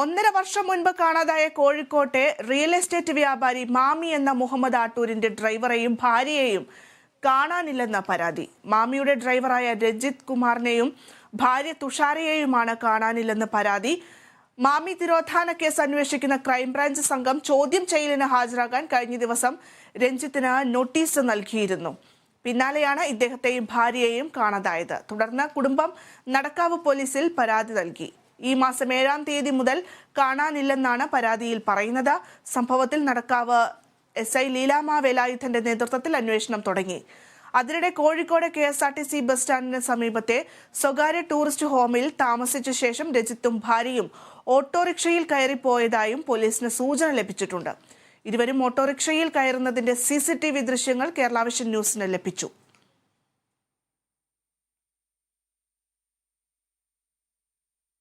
ഒന്നര വർഷം മുൻപ് കാണാതായ കോഴിക്കോട്ടെ റിയൽ എസ്റ്റേറ്റ് വ്യാപാരി മാമി എന്ന മുഹമ്മദ് ആട്ടൂരിന്റെ ഡ്രൈവറെയും ഭാര്യയെയും കാണാനില്ലെന്ന പരാതി. മാമിയുടെ ഡ്രൈവറായ രജിത് കുമാറിനെയും ഭാര്യ തുഷാരയെയുമാണ് കാണാനില്ലെന്ന് പരാതി. മാമി തിരോധാന കേസ് അന്വേഷിക്കുന്ന ക്രൈംബ്രാഞ്ച് സംഘം ചോദ്യം ചെയ്യലിന് ഹാജരാകാൻ കഴിഞ്ഞ ദിവസം രഞ്ജിത്തിന് നോട്ടീസ് നൽകിയിരുന്നു. പിന്നാലെയാണ് ഇദ്ദേഹത്തെയും ഭാര്യയെയും കാണാതായത്. തുടർന്ന് കുടുംബം നടക്കാവ് പോലീസിൽ പരാതി നൽകി. ഈ മാസം ഏഴാം തീയതി മുതൽ കാണാനില്ലെന്നാണ് പരാതിയിൽ പറയുന്നത്. സംഭവത്തിൽ നടക്കാവ് എസ് ഐ ലീലാമ വേലായുധന്റെ നേതൃത്വത്തിൽ അന്വേഷണം തുടങ്ങി. അതിനിടെ Kozhikode K S R T C bus സ്റ്റാൻഡിന് സമീപത്തെ സ്വകാര്യ ടൂറിസ്റ്റ് ഹോമിൽ താമസിച്ച ശേഷം രജിത്തും ഭാര്യയും ഓട്ടോറിക്ഷയിൽ കയറിപ്പോയതായും പോലീസിന് സൂചന ലഭിച്ചിട്ടുണ്ട്. ഇരുവരും ഓട്ടോറിക്ഷയിൽ കയറുന്നതിന്റെ സി ദൃശ്യങ്ങൾ കേരളാവിഷൻ ന്യൂസിന് ലഭിച്ചു.